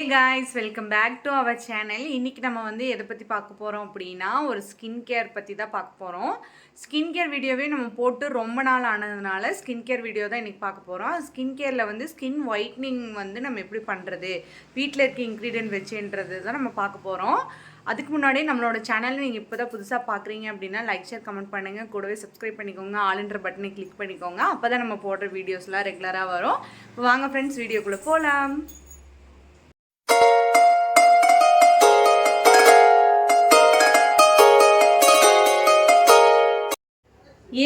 Guys welcome back to our channel இன்றைக்கி நம்ம வந்து எதை பற்றி பார்க்க போகிறோம் அப்படின்னா ஒரு ஸ்கின் கேர் பற்றி தான் பார்க்க போகிறோம் ஸ்கின் கேர் வீடியோவே நம்ம போட்டு ரொம்ப நாள் ஆனதுனால ஸ்கின் கேர் வீடியோ தான் இன்றைக்கி பார்க்க போகிறோம் ஸ்கின் கேரில் வந்து ஸ்கின் ஒயிட்னிங் வந்து நம்ம எப்படி பண்ணுறது வீட்டில் இருக்க இன்க்ரீடியன்ட் வச்சுன்றது தான் நம்ம பார்க்க போகிறோம் அதுக்கு முன்னாடியே நம்மளோட சேனல் நீங்கள் இப்போ தான் புதுசாக பார்க்குறீங்க அப்படின்னா லைக் ஷேர் கமெண்ட் பண்ணுங்கள் கூடவே சப்ஸ்கிரைப் பண்ணிக்கோங்க. ஆளுன்ற பட்டனை கிளிக் பண்ணிக்கோங்க. அப்போ தான் நம்ம போடுற வீடியோஸ்லாம் ரெகுலராக வரும். இப்போ வாங்க ஃப்ரெண்ட்ஸ் வீடியோக்குள்ளே போகலாம்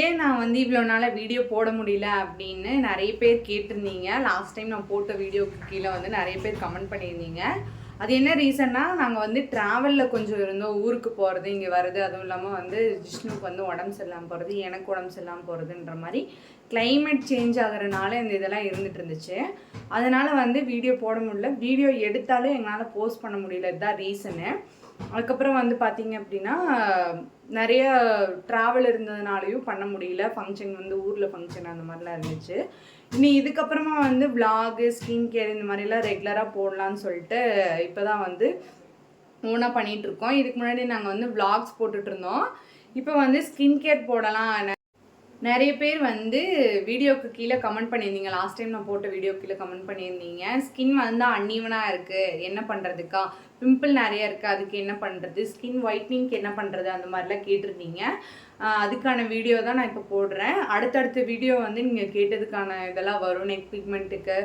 ஏன் நான் வந்து இவ்வளோ நாளாக வீடியோ போட முடியல அப்படின்னு நிறைய பேர் கேட்டிருந்தீங்க. லாஸ்ட் டைம் நான் போட்ட வீடியோக்கு கீழே வந்து நிறைய பேர் கமெண்ட் பண்ணியிருந்தீங்க. அது என்ன ரீசன்னா நாங்கள் வந்து ட்ராவலில் கொஞ்சம் இருந்தோம். ஊருக்கு போகிறது இங்கே வருது அதுவும் இல்லாமல் வந்து ஜிஷ்ணுக்கு வந்து உடம்பு சரியில்லாமல் போகிறது எனக்கு உடம்பு சரியில்லாமல் போகிறதுன்ற மாதிரி கிளைமேட் சேஞ்ச் ஆகிறனால இந்த இதெல்லாம் இருந்துட்டு இருந்துச்சு. அதனால் வந்து வீடியோ போட முடியல. வீடியோ எடுத்தாலும் எங்களால் போஸ்ட் பண்ண முடியல. இதுதான் ரீசனு அதுக்கப்புறம் வந்து பார்த்தீங்க அப்படின்னா நிறைய ட்ராவல் இருந்ததுனாலையும் பண்ண முடியல. ஃபங்க்ஷன் வந்து ஊரில் ஃபங்க்ஷன் அந்த மாதிரிலாம் இருந்துச்சு. இனி இதுக்கப்புறமா வந்து விலாகு ஸ்கின் கேர் இந்த மாதிரிலாம் ரெகுலராக போடலான்னு சொல்லிட்டு இப்போ தான் வந்து ஓனாக பண்ணிகிட்ருக்கோம் இதுக்கு முன்னாடி நாங்கள் வந்து vlogs போட்டுட்ருந்தோம் இப்போ வந்து ஸ்கின் கேர் போடலாம். நிறைய பேர் வந்து வீடியோக்கு கீழே கமெண்ட் பண்ணியிருந்தீங்க. லாஸ்ட் டைம் நான் போட்ட வீடியோ கீழே கமெண்ட் பண்ணியிருந்தீங்க. ஸ்கின் வந்து அன்இவனாக இருக்குது என்ன பண்ணுறதுக்கா பிம்பிள் நிறைய இருக்குது அதுக்கு என்ன பண்ணுறது ஸ்கின் ஒயிட்னிங்க்கு என்ன பண்ணுறது அந்த மாதிரிலாம் கேட்டிருந்தீங்க. அதுக்கான வீடியோ தான் நான் இப்போ போடுறேன். அடுத்தடுத்த வீடியோ வந்து நீங்கள் கேட்டதுக்கான இதெல்லாம் வரும். நெக் பிக்மெண்ட்டுக்கு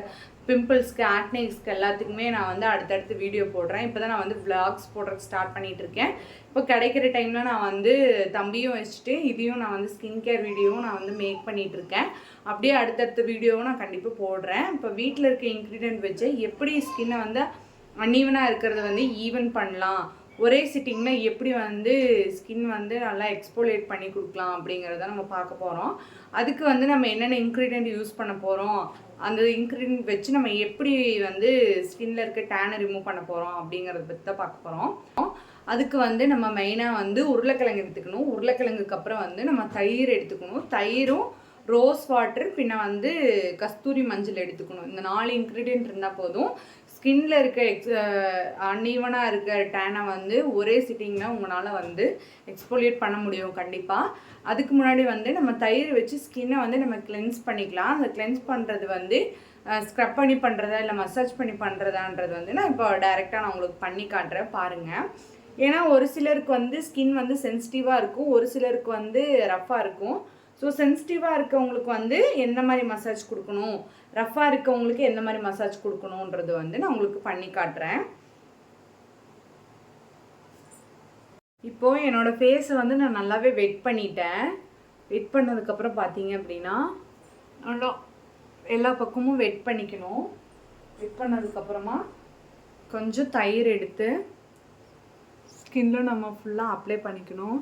பிம்பிள்ஸ்க்கு ஆக்னேஸ்க்கு எல்லாத்துக்குமே நான் வந்து அடுத்தடுத்து வீடியோ போடுறேன். இப்போ தான் நான் வந்து vlogs போடுறதுக்கு ஸ்டார்ட் பண்ணிகிட்ருக்கேன் இருக்கேன். இப்போ கிடைக்கிற டைமில் நான் வந்து தம்பியும் வச்சுட்டு இதையும் நான் வந்து ஸ்கின் கேர் வீடியோவும் நான் வந்து மேக் பண்ணிகிட்ருக்கேன் இருக்கேன் அப்படியே அடுத்தடுத்த வீடியோவும் நான் கண்டிப்பாக போடுறேன். இப்போ வீட்டில் இருக்க இன்க்ரீடியன்ட் வச்சு எப்படி ஸ்கின்னை வந்து அன்ஈவனாக இருக்கிறத வந்து ஈவன் பண்ணலாம்? ஒரே சிட்டிங்கில் எப்படி வந்து ஸ்கின் வந்து நல்லா எக்ஸ்போலேட் பண்ணி கொடுக்கலாம் அப்படிங்கிறத நம்ம பார்க்க போகிறோம் அதுக்கு வந்து நம்ம என்னென்ன இன்க்ரீடியன்ட் யூஸ் பண்ண போகிறோம் அந்த இன்க்ரீடியன்ட் வச்சு நம்ம எப்படி வந்து ஸ்கின்ல இருக்க டேனை ரிமூவ் பண்ண போகிறோம் அப்படிங்கிறத பற்றி தான் பார்க்க போகிறோம் அதுக்கு வந்து நம்ம மெயினாக வந்து உருளைக்கிழங்கு எடுத்துக்கணும். உருளைக்கிழங்குக்கு அப்புறம் வந்து நம்ம தயிர் எடுத்துக்கணும். தயிரும் ரோஸ் வாட்டர் பின்ன வந்து கஸ்தூரி மஞ்சள் எடுத்துக்கணும். இந்த நாலு இன்க்ரீடியன்ட் இருந்தால் போதும். ஸ்கின்ல இருக்க எக்ஸ் அன்ஈவனாக இருக்க டேனை வந்து ஒரே சிட்டிங்கில் உங்களால் வந்து எக்ஸ்போலியேட் பண்ண முடியும் கண்டிப்பாக அதுக்கு முன்னாடி வந்து நம்ம தயிர் வச்சு ஸ்கின்னை வந்து நம்ம கிளென்ஸ் பண்ணிக்கலாம். அந்த கிளென்ஸ் பண்ணுறது வந்து ஸ்க்ரப் பண்ணி பண்ணுறதா இல்லை மசாஜ் பண்ணி பண்ணுறதான்றது வந்து நான் இப்போ டைரெக்டாக நான் உங்களுக்கு பண்ணி காட்டுறேன். பாருங்கள் ஏன்னா ஒரு சிலருக்கு வந்து ஸ்கின் வந்து சென்சிட்டிவாக இருக்கும் ஒரு சிலருக்கு வந்து ரஃப்பாக இருக்கும். ஸோ சென்சிட்டிவாக இருக்கவங்களுக்கு வந்து எந்த மாதிரி மசாஜ் கொடுக்கணும்? ரஃப்பாக இருக்கவங்களுக்கு எந்த மாதிரி மசாஜ் கொடுக்கணுன்றது வந்து நான் உங்களுக்கு பண்ணி காட்டுறேன். இப்போ என்னோட ஃபேஸை வந்து நான் நல்லாவே வெட் பண்ணிட்டேன். வெட் பண்ணதுக்கப்புறம் பார்த்தீங்க அப்படின்னா நல்லா எல்லா பக்கமும் வெட் பண்ணிக்கணும். வெட் பண்ணதுக்கப்புறமா கொஞ்சம் தயிர் எடுத்து ஸ்கின்ல நம்ம ஃபுல்லாக அப்ளை பண்ணிக்கணும்.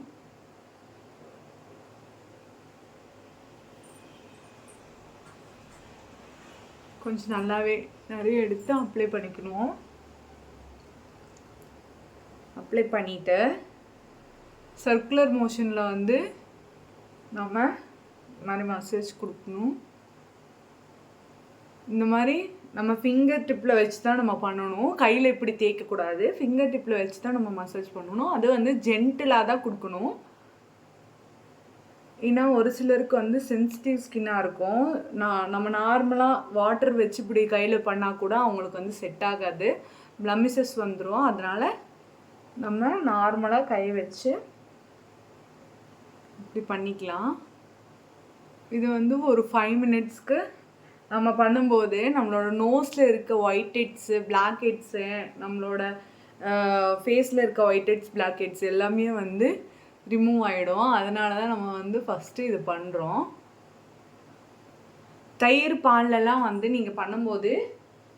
கொஞ்சம் நல்லாவே நிறைய எடுத்து அப்ளை பண்ணிக்கணும். அப்ளை பண்ணிவிட்டு சர்க்குலர் மோஷனில் வந்து நம்ம இந்த மாதிரி மசாஜ் கொடுக்கணும். இந்த மாதிரி நம்ம ஃபிங்கர் டிப்பில் வச்சு தான் நம்ம பண்ணணும். கையில் இப்படி தேய்க்கக்கூடாது. ஃபிங்கர் டிப்பில் வச்சு தான் நம்ம மசாஜ் பண்ணணும். அது வந்து ஜென்டிலாக தான் கொடுக்கணும். ஏன்னா ஒரு சிலருக்கு வந்து சென்சிட்டிவ் ஸ்கின்னாக இருக்கும். நான் நம்ம நார்மலாக வாட்டர் வச்சு இப்படி கையில் பண்ணால் கூட அவங்களுக்கு வந்து செட் ஆகாது. ப்ளமிசஸ் வந்துடும் அதனால் நம்ம நார்மலாக கை வச்சு இப்படி பண்ணிக்கலாம். இது வந்து ஒரு ஃபைவ் மினிட்ஸ்க்கு நம்ம பண்ணும்போது நம்மளோட நோஸில் இருக்க ஒயிட் ஹெட்ஸு பிளாக் ஹெட்ஸு நம்மளோட ஃபேஸில் இருக்க ஒயிட் ஹெட்ஸ் பிளாக் ஹெட்ஸ் எல்லாமே வந்து ரிமூவ் ஆகிடும் அதனால தான் நம்ம வந்து ஃபஸ்ட்டு இது பண்ணுறோம் தயிர் பால்லலாம் வந்து நீங்கள் பண்ணும்போது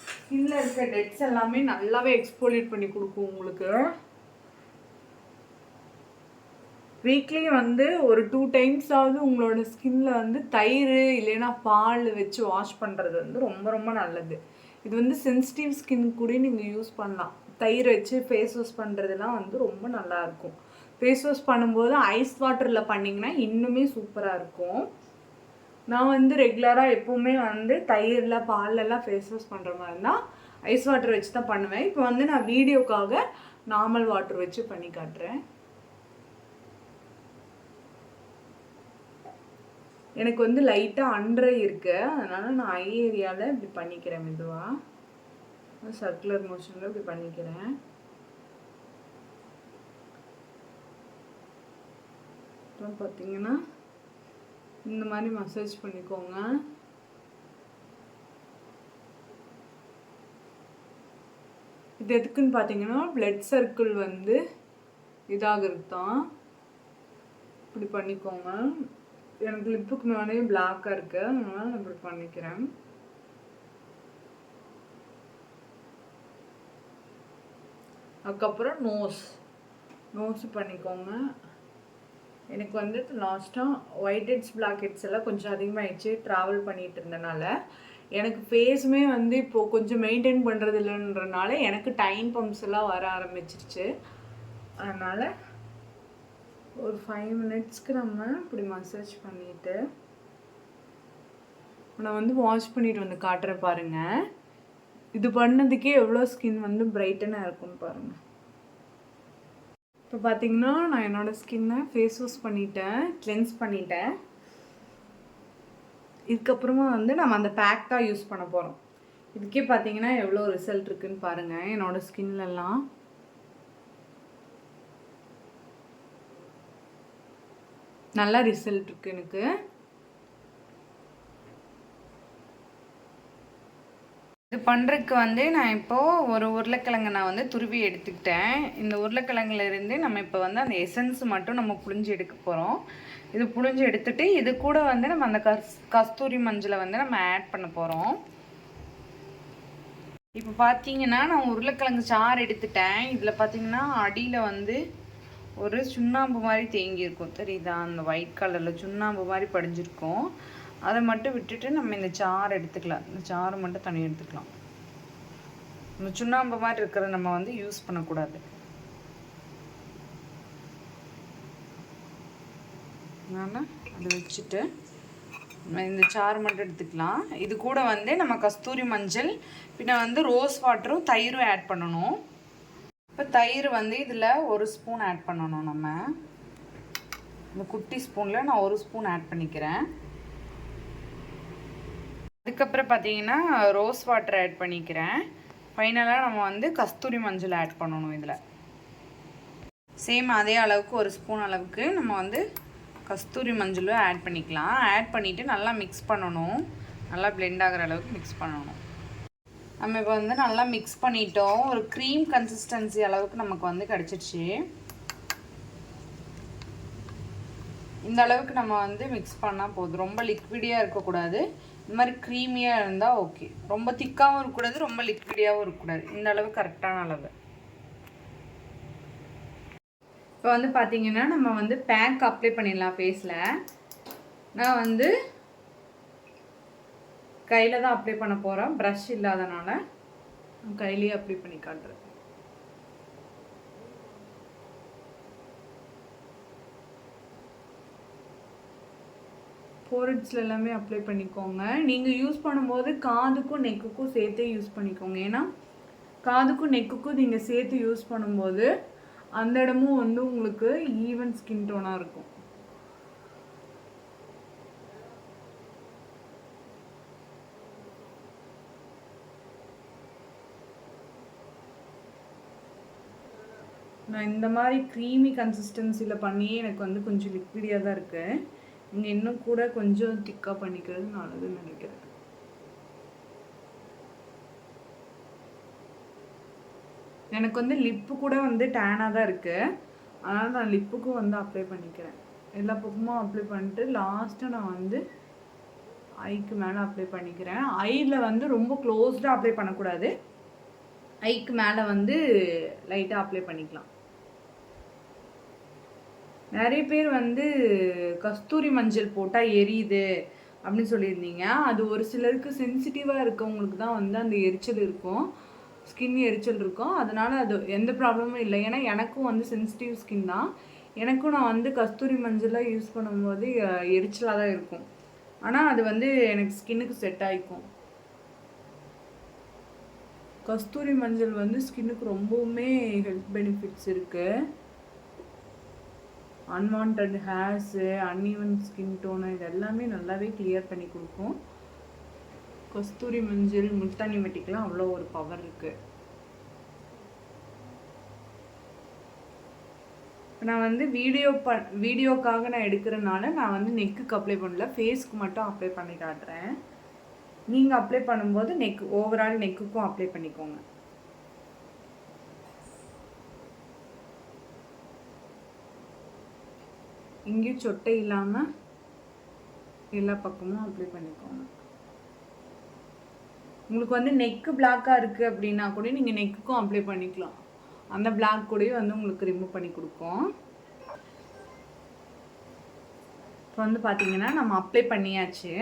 ஸ்கின்ல இருக்க டெட்ஸ் எல்லாமே நல்லாவே எக்ஸ்போலியேட் பண்ணி கொடுக்கும் உங்களுக்கு. வீக்லி வந்து ஒரு டூ டைம்ஸாவது உங்களோட ஸ்கின்ல வந்து தயிர் இல்லைன்னா பால் வச்சு வாஷ் பண்ணுறது வந்து ரொம்ப ரொம்ப நல்லது. இது வந்து சென்சிட்டிவ் ஸ்கின் கூட நீங்கள் யூஸ் பண்ணலாம். தயிர் வச்சு ஃபேஸ் வாஷ் பண்ணுறதுலாம் வந்து ரொம்ப நல்லா இருக்கும். ஃபேஸ் வாஷ் பண்ணும்போது ஐஸ் வாட்டரில் பண்ணிங்கன்னா இன்னுமே சூப்பராக இருக்கும். நான் வந்து ரெகுலராக எப்போவுமே வந்து தயிரில் பால்லெல்லாம் ஃபேஸ் வாஷ் பண்ணுற மாதிரி ஐஸ் வாட்டர் வச்சு தான் பண்ணுவேன். இப்போ வந்து நான் வீடியோக்காக நார்மல் வாட்டர் வச்சு பண்ணி காட்டுறேன். எனக்கு வந்து லைட்டாக அன்றை இருக்கு. அதனால நான் ஐ ஏரியாவில் இப்படி பண்ணிக்கிறேன் மெதுவாக சர்க்குலர் மோஷனில் இப்படி பண்ணிக்கிறேன். அப்புறம் பார்த்தீங்கன்னா இந்த மாதிரி மசாஜ் பண்ணிக்கோங்க. இது எதுக்குன்னு பார்த்தீங்கன்னா பிளட் சர்க்கிள் வந்து இதாகிறது தான் இப்படி பண்ணிக்கோங்க. எனக்கு லிப்புக்கு மேலே பிளாக்காக இருக்கு. அதனால நான் இப்படி பண்ணிக்கிறேன். அதுக்கப்புறம் நோஸ் நோஸ் பண்ணிக்கோங்க. எனக்கு வந்து லாஸ்ட்டாக ஒயிட் ஹெட்ஸ் பிளாக் ஹெட்ஸ் எல்லாம் கொஞ்சம் அதிகமாகிடுச்சு ட்ராவல் பண்ணிட்டு இருந்தனால. எனக்கு ஃபேஸுமே வந்து இப்போது கொஞ்சம் மெயின்டைன் பண்ணுறது இல்லைன்றனால எனக்கு டைம் பம்ப்ஸ் எல்லாம் வர ஆரம்பிச்சிருச்சு. அதனால் ஒரு ஃபைவ் மினிட்ஸ்க்கு நம்ம இப்படி மசாஜ் பண்ணிவிட்டு நான் வந்து வாஷ் பண்ணிட்டு வந்து காட்டுறேன் பாருங்கள் இது பண்ணதுக்கே எவ்வளோ ஸ்கின் வந்து பிரைட்டனாக இருக்கும்னு பாருங்கள் இப்போ பார்த்தீங்கன்னா நான் என்னோடய ஸ்கின்னை ஃபேஸ் வாஷ் பண்ணிட்டேன் கிளென்ஸ் பண்ணிட்டேன். இதுக்கப்புறமா வந்து நம்ம அந்த பேக் தான் யூஸ் பண்ண போகிறோம் இதுக்கே பார்த்தீங்கன்னா எவ்வளோ ரிசல்ட் இருக்குதுன்னு பாருங்கள் என்னோடய ஸ்கின்லலாம் நல்ல ரிசல்ட் இருக்குது எனக்கு. இது பண்ணுறதுக்கு வந்து நான் இப்போது ஒரு உருளைக்கிழங்கு நான் வந்து துருவி எடுத்துக்கிட்டேன். இந்த உருளைக்கிழங்குலேருந்து நம்ம இப்போ வந்து அந்த எசன்ஸ் மட்டும் நம்ம புழிஞ்சு எடுக்க போகிறோம் இது புழிஞ்சு எடுத்துட்டு இது கூட வந்து நம்ம அந்த கஸ் கஸ்தூரி மஞ்சளை வந்து நம்ம ஆட் பண்ண போகிறோம் இப்போ பார்த்தீங்கன்னா நான் உருளைக்கிழங்கு சாறு எடுத்துட்டேன். இதில் பார்த்தீங்கன்னா அடியில் வந்து ஒரு சுண்ணாம்பு மாதிரி தேங்கியிருக்கும். தெரியுதா? அந்த ஒயிட் கலரில் சுண்ணாம்பு மாதிரி படிஞ்சிருக்கும். அதை மட்டும் விட்டுட்டு நம்ம இந்த சாறு எடுத்துக்கலாம். இந்த சாறு மட்டும் தனியாக எடுத்துக்கலாம். இந்த சுண்ணாம்பு மாதிரி இருக்கிறத நம்ம வந்து யூஸ் பண்ணக்கூடாது. அதனால் அதை வச்சுட்டு இந்த சாறு மட்டும் எடுத்துக்கலாம். இது கூட வந்து நம்ம கஸ்தூரி மஞ்சள் பின்ன வந்து ரோஸ் வாட்டரும் தயிரும் ஆட் பண்ணணும். இப்போ தயிர் வந்து இதில் ஒரு ஸ்பூன் ஆட் பண்ணணும் நம்ம. இந்த குட்டி ஸ்பூனில் நான் ஒரு ஸ்பூன் ஆட் பண்ணிக்கிறேன். அதுக்கப்புறம் பார்த்தீங்கன்னா ரோஸ் வாட்டர் ஆட் பண்ணிக்கிறேன். ஃபைனலாக நம்ம வந்து கஸ்தூரி மஞ்சள் ஆட் பண்ணணும் இதில். சேம் அதே அளவுக்கு ஒரு ஸ்பூன் அளவுக்கு நம்ம வந்து கஸ்தூரி மஞ்சளும் ஆட் பண்ணிக்கலாம். ஆட் பண்ணிவிட்டு நல்லா மிக்ஸ் பண்ணணும். நல்லா பிளெண்ட் ஆகிற அளவுக்கு மிக்ஸ் பண்ணணும். நம்ம இப்போ வந்து நல்லா மிக்ஸ் பண்ணிட்டோம். ஒரு க்ரீம் கன்சிஸ்டன்சி அளவுக்கு நமக்கு வந்து கிடச்சிருச்சு. இந்த அளவுக்கு நம்ம வந்து மிக்ஸ் பண்ணால் போதும். ரொம்ப லிக்விடியாக இருக்கக்கூடாது. இந்த மாதிரி க்ரீமியாக இருந்தால் ஓகே ரொம்ப திக்காகவும் இருக்கக்கூடாது ரொம்ப லிக்விடியாகவும் இருக்கக்கூடாது. இந்த அளவு கரெக்டான அளவு. இப்போ வந்து பார்த்தீங்கன்னா நம்ம வந்து பேக் அப்ளை பண்ணிடலாம் ஃபேஸில் நான் வந்து கையில் தான் அப்ளை பண்ண போகிறோம் ப்ரஷ் இல்லாதனால கையிலேயே அப்ளை பண்ணி காட்டுறேன். ஃபோரிட்ஸில் எல்லாமே அப்ளை பண்ணிக்கோங்க. நீங்கள் யூஸ் பண்ணும்போது காதுக்கும் நெக்குக்கும் சேர்த்தே யூஸ் பண்ணிக்கோங்க. ஏன்னா காதுக்கும் நெக்குக்கும் நீங்கள் சேர்த்து யூஸ் பண்ணும்போது அந்த இடமும் வந்து உங்களுக்கு ஈவன் ஸ்கின் டோனாக இருக்கும். நான் இந்த மாதிரி க்ரீமி கன்சிஸ்டன்சியில் பண்ணியே எனக்கு வந்து கொஞ்சம் லிக்விடியாக தான் இருக்குது நீங்கள் இன்னும் கூட கொஞ்சம் திக்காக பண்ணிக்கிறது நல்லதுன்னு நினைக்கிறேன். எனக்கு வந்து லிப்பு கூட வந்து டேனாக தான் இருக்குது அதனால் நான் லிப்புக்கும் வந்து அப்ளை பண்ணிக்கிறேன். எல்லா பக்கமும் அப்ளை பண்ணிட்டு லாஸ்ட்டாக நான் வந்து ஐக்கு மேலே அப்ளை பண்ணிக்கிறேன். ஐயில் வந்து ரொம்ப க்ளோஸ்டாக அப்ளை பண்ணக்கூடாது. ஐக்கு மேலே வந்து லைட்டாக அப்ளை பண்ணிக்கலாம். நிறைய பேர் வந்து கஸ்தூரி மஞ்சள் போட்டால் எரியுது அப்படின்னு சொல்லியிருந்தீங்க. அது ஒரு சிலருக்கு சென்சிட்டிவாக இருக்கவங்களுக்கு தான் வந்து அந்த எரிச்சல் இருக்கும். ஸ்கின் எரிச்சல் இருக்கும். அதனால் அது எந்த ப்ராப்ளமும் இல்லை. ஏன்னா எனக்கும் வந்து சென்சிட்டிவ் ஸ்கின் தான். எனக்கும் நான் வந்து கஸ்தூரி மஞ்சளாக யூஸ் பண்ணும்போது எரிச்சலாக தான் இருக்கும். ஆனால் அது வந்து எனக்கு ஸ்கின்னுக்கு செட் ஆகிக்கும் கஸ்தூரி மஞ்சள் வந்து ஸ்கின்னுக்கு ரொம்பவுமே ஹெல்த் பெனிஃபிட்ஸ் இருக்குது unwanted hairs uneven skin tone இது எல்லாமே நல்லாவே கிளியர் பண்ணி கொடுக்கும். கஸ்தூரி மஞ்சள் முல்தானி மெட்டிக்கெலாம் அவ்வளோ ஒரு பவர் இருக்குது நான் வந்து வீடியோ ப வீடியோக்காக நான் எடுக்கிறனால நான் வந்து நெக்குக்கு அப்ளை பண்ணல. ஃபேஸ்க்கு மட்டும் அப்ளை பண்ணி காட்டுறேன். நீங்கள் அப்ளை பண்ணும்போது நெக் ஓவரால் நெக்குக்கும் அப்ளை பண்ணிக்கோங்க. இங்கேயும் சொட்டை இல்லாமல் எல்லா பக்கமும் அப்ளை பண்ணிக்கோங்க. உங்களுக்கு வந்து நெக்கு பிளாக்காக இருக்குது அப்படின்னா கூட நீங்கள் நெக்குக்கும் அப்ளை பண்ணிக்கலாம். அந்த பிளாக் கூடயும் வந்து உங்களுக்கு ரிமூவ் பண்ணி கொடுக்கும் இப்போ வந்து பார்த்தீங்கன்னா நம்ம அப்ளை பண்ணியாச்சு.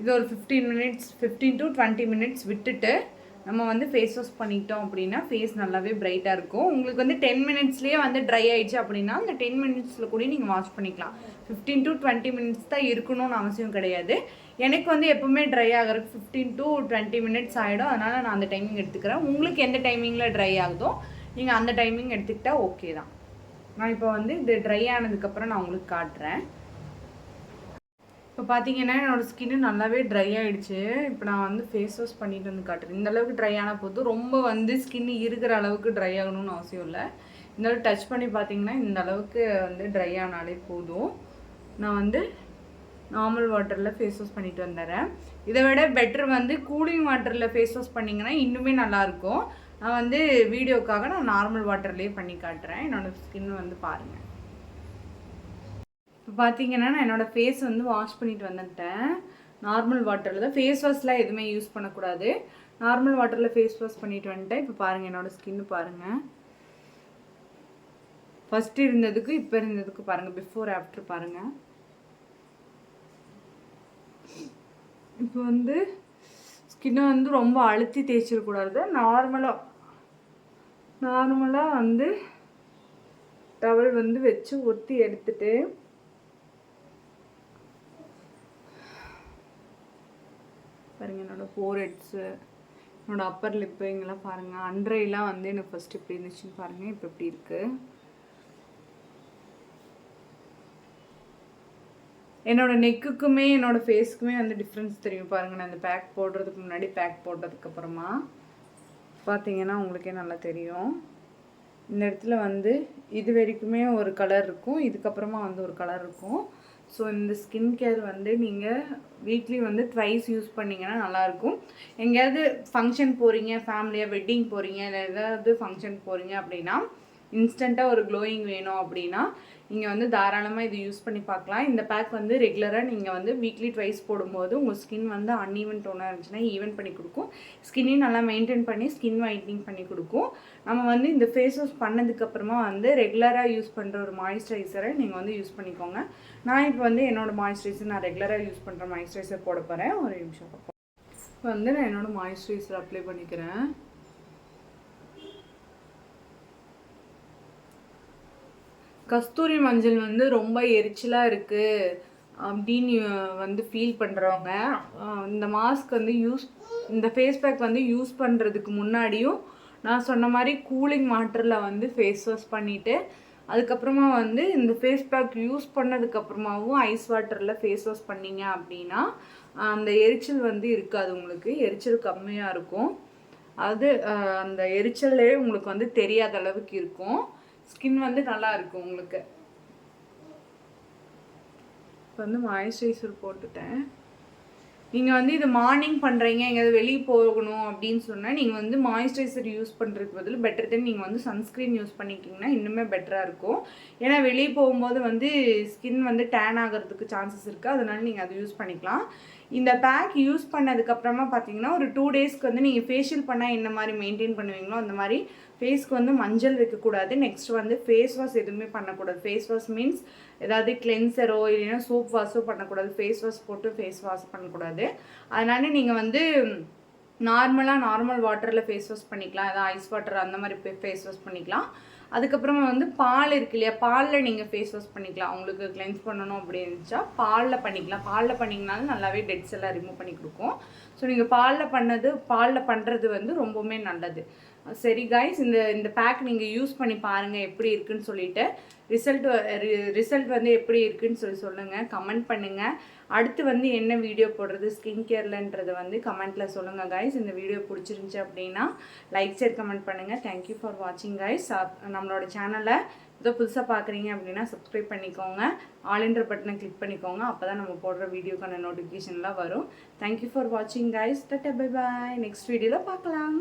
இது ஒரு fifteen minutes fifteen to twenty minutes விட்டுட்டு நம்ம வந்து ஃபேஸ் வாஷ் பண்ணிக்கிட்டோம் அப்படின்னா ஃபேஸ் நல்லாவே பிரைட்டாக இருக்கும். உங்களுக்கு வந்து டென் மினிட்ஸ்லேயே வந்து ட்ரை ஆயிடுச்சு அப்படின்னா அந்த டென் மினிட்ஸில் கூட நீங்கள் வாஷ் பண்ணிக்கலாம். ஃபிஃப்டீன் டு டுவெண்ட்டி மினிட்ஸ் தான் இருக்கணும்னு அவசியம் கிடையாது. எனக்கு வந்து எப்போவுமே ட்ரை ஆகிறதுக்கு ஃபிஃப்டீன் டு டுவெண்ட்டி மினிட்ஸ் ஆகிடும் அதனால் நான் அந்த டைமிங் எடுத்துக்கிறேன். உங்களுக்கு எந்த டைமிங்கில் ட்ரை ஆகுதோ நீங்கள் அந்த டைமிங் எடுத்துக்கிட்டால் ஓகே தான். நான் இப்போ வந்து இது ட்ரை ஆனதுக்கப்புறம் நான் உங்களுக்கு காட்டுறேன். இப்போ பார்த்தீங்கன்னா என்னோடய ஸ்கின்னு நல்லாவே ட்ரை ஆகிடுச்சு இப்போ நான் வந்து ஃபேஸ் வாஷ் பண்ணிட்டு வந்து காட்டுறேன். இந்த அளவுக்கு ட்ரை ஆன போது ரொம்ப வந்து ஸ்கின் இருக்கிற அளவுக்கு ட்ரை ஆகணும்னு அவசியம் இல்லை. இந்த அளவுக்கு டச் பண்ணி பார்த்தீங்கன்னா இந்த அளவுக்கு வந்து ட்ரை ஆனாலே போதும். நான் வந்து நார்மல் வாட்டரில் ஃபேஸ் வாஷ் பண்ணிட்டு வந்துடுறேன். இதை விட பெட்டர் வந்து கூலிங் வாட்டரில் ஃபேஸ் வாஷ் பண்ணிங்கன்னா இன்னுமே நல்லாயிருக்கும் நான் வந்து வீடியோக்காக நான் நார்மல் வாட்டர்லேயே பண்ணி காட்டுறேன். என்னோடய ஸ்கின் வந்து பாருங்கள் இப்போ பார்த்தீங்கன்னா நான் என்னோடய ஃபேஸ் வந்து வாஷ் பண்ணிட்டு வந்துட்டேன். நார்மல் வாட்டரில் தான். ஃபேஸ் வாஷ்லாம் எதுவுமே யூஸ் பண்ணக்கூடாது. நார்மல் வாட்டரில் ஃபேஸ் வாஷ் பண்ணிட்டு வந்துட்டேன். இப்போ பாருங்கள் என்னோடய ஸ்கின்னு பாருங்கள் ஃபஸ்ட்டு இருந்ததுக்கு இப்போ இருந்ததுக்கு பாருங்கள் பிஃபோர் ஆஃப்டர் பாருங்கள் இப்போ வந்து ஸ்கின்னை வந்து ரொம்ப அழுத்தி தேய்ச்சிடக்கூடாது. நார்மலாக நார்மலாக வந்து டவல் வந்து வச்சு ஒத்தி எடுத்துகிட்டு பாருங்கள் என்னோடய ஃபோர் ஹெட்ஸு என்னோடய அப்பர் லிப்பு இங்கெல்லாம் பாருங்கள் அன்றையெல்லாம் வந்து எனக்கு ஃபஸ்ட்டு இப்படி இருந்துச்சுன்னு பாருங்கள் இப்போ இப்படி இருக்குது என்னோடய நெக்குக்குமே என்னோடய ஃபேஸ்க்குமே வந்து டிஃப்ரென்ஸ் தெரியும் பாருங்கள் நான் இந்த பேக் போடுறதுக்கு முன்னாடி பேக் போட்டதுக்கப்புறமா பார்த்தீங்கன்னா உங்களுக்கே நல்லா தெரியும். இந்த இடத்துல வந்து இது வரைக்குமே ஒரு கலர் இருக்கும். இதுக்கப்புறமா வந்து ஒரு கலர் இருக்கும். ஸோ இந்த ஸ்கின் கேர் வந்து நீங்கள் வீக்லி வந்து ட்வைஸ் யூஸ் பண்ணிங்கன்னா நல்லாயிருக்கும். எங்கேயாவது ஃபங்க்ஷன் போகிறீங்க ஃபேமிலியாக வெட்டிங் போகிறீங்க இல்லை ஏதாவது ஃபங்க்ஷன் போகிறீங்க அப்படின்னா இன்ஸ்டண்ட்டாக ஒரு க்ளோயிங் வேணும் அப்படின்னா நீங்கள் வந்து தாராளமாக இது யூஸ் பண்ணி பார்க்கலாம். இந்த பேக் வந்து ரெகுலராக நீங்கள் வந்து வீக்லி ட்வைஸ் போடும்போது உங்கள் ஸ்கின் வந்து அன்ஈவன் டோனாக இருந்துச்சுன்னா ஈவன் பண்ணி கொடுக்கும். ஸ்கின்னையும் நல்லா மெயின்டைன் பண்ணி ஸ்கின் ஒயிட்னிங் பண்ணி கொடுக்கும். நம்ம வந்து இந்த ஃபேஸ் வாஷ் பண்ணதுக்கப்புறமா வந்து ரெகுலராக யூஸ் பண்ணுற ஒரு மாய்ஸ்சரைசரை நீங்கள் வந்து யூஸ் பண்ணிக்கோங்க. நான் இப்போ வந்து என்னோடய மாய்ஸ்சரைசர் நான் ரெகுலராக யூஸ் பண்ணுற மாய்ஸ்சரைசர் போட போகிறேன் ஒரு நிமிஷம். இப்போ வந்து நான் என்னோடய மாய்ஸ்சரைசர் அப்ளை பண்ணிக்கிறேன். கஸ்தூரி மஞ்சள் வந்து ரொம்ப எரிச்சலாக இருக்குது அப்படின்னு வந்து ஃபீல் பண்ணுறவங்க இந்த மாஸ்க் வந்து யூஸ் இந்த ஃபேஸ் பேக் வந்து யூஸ் பண்ணுறதுக்கு முன்னாடியும் நான் சொன்ன மாதிரி கூலிங் வாட்டரில் வந்து ஃபேஸ் வாஷ் பண்ணிவிட்டு அதுக்கப்புறமா வந்து இந்த ஃபேஸ் பேக் யூஸ் பண்ணதுக்கப்புறமாவும் ஐஸ் வாட்டரில் ஃபேஸ் வாஷ் பண்ணிங்க அப்படின்னா அந்த எரிச்சல் வந்து இருக்காது உங்களுக்கு. எரிச்சல் கம்மியாக இருக்கும். அது அந்த எரிச்சலே உங்களுக்கு வந்து தெரியாத அளவுக்கு இருக்கும். ஸ்கின் வந்து நல்லா இருக்கும் உங்களுக்கு. இப்போ வந்து மாய்ஸ்சரைசர் போட்டுட்டேன். நீங்கள் வந்து இது மார்னிங் பண்ணுறீங்க எங்கேயாவது வெளியே போகணும் அப்படின்னு சொன்னால் நீங்கள் வந்து மாய்ஸ்சரைசர் யூஸ் பண்ணுறதுக்கு பதில் பெட்டர் தென் நீங்கள் வந்து சன்ஸ்க்ரீன் யூஸ் பண்ணிக்கிங்கன்னா இன்னுமே பெட்டராக இருக்கும். ஏன்னா வெளியே போகும்போது வந்து ஸ்கின் வந்து டேன் ஆகிறதுக்கு சான்சஸ் இருக்குது அதனால நீங்கள் அதை யூஸ் பண்ணிக்கலாம். இந்த பேக் யூஸ் பண்ணதுக்கப்புறமா பார்த்தீங்கன்னா ஒரு டூ டேஸ்க்கு வந்து நீங்கள் ஃபேஷியல் பண்ணால் என்ன மாதிரி மெயின்டைன் பண்ணுவீங்களோ அந்த மாதிரி ஃபேஸ்க்கு வந்து மஞ்சள் வைக்கக்கூடாது. நெக்ஸ்ட் வந்து ஃபேஸ் வாஷ் எதுவுமே பண்ணக்கூடாது. ஃபேஸ் வாஷ் மீன்ஸ் ஏதாவது கிளென்சரோ இல்லைன்னா சோப் வாஷோ பண்ணக்கூடாது. ஃபேஸ் வாஷ் போட்டு ஃபேஸ் வாஷ் பண்ணக்கூடாது. அதனால நீங்கள் வந்து நார்மலாக நார்மல் வாட்டரில் ஃபேஸ் வாஷ் பண்ணிக்கலாம். ஏதாவது ஐஸ் வாட்டர் அந்த மாதிரி ஃபேஸ் வாஷ் பண்ணிக்கலாம். அதுக்கப்புறமா வந்து பால் இருக்கு இல்லையா? பாலில் நீங்கள் ஃபேஸ் வாஷ் பண்ணிக்கலாம். உங்களுக்கு கிளென்ஸ் பண்ணணும் அப்படி இருந்துச்சா? பாலில் பண்ணிக்கலாம். பாலில் பண்ணிங்கனாலும் நல்லாவே டெட்ஸ் எல்லாம் ரிமூவ் பண்ணி கொடுக்கும். ஸோ நீங்கள் பாலில் பண்ணது பாலில் பண்ணுறது வந்து ரொம்பவுமே நல்லது. சரி காய்ஸ் இந்த இந்த பேக் நீங்கள் யூஸ் பண்ணி பாருங்கள் எப்படி இருக்குன்னு சொல்லிட்டு. ரிசல்ட் ரிசல்ட் வந்து எப்படி இருக்குன்னு சொல்லி சொல்லுங்கள் கமெண்ட் பண்ணுங்கள் அடுத்து வந்து என்ன வீடியோ போடுறது ஸ்கின் கேர்லன்றதை வந்து கமெண்ட்டில் சொல்லுங்கள் காய்ஸ் இந்த வீடியோ பிடிச்சிருந்துச்சி அப்படின்னா லைக் ஷேர் கமெண்ட் பண்ணுங்கள் தேங்க்யூ ஃபார் வாட்சிங் காய்ஸ் நம்மளோட சேனலை இதோ புதுசாக பார்க்குறீங்க அப்படின்னா சப்ஸ்கிரைப் பண்ணிக்கோங்க. ஆல் பட்டனை கிளிக் பண்ணிக்கோங்க. அப்போ தான் நம்ம போடுற வீடியோக்கான நோட்டிஃபிகேஷன்லாம் வரும். தேங்க்யூ ஃபார் வாட்சிங் guys tata bye bye next வீடியோவில் பார்க்கலாம்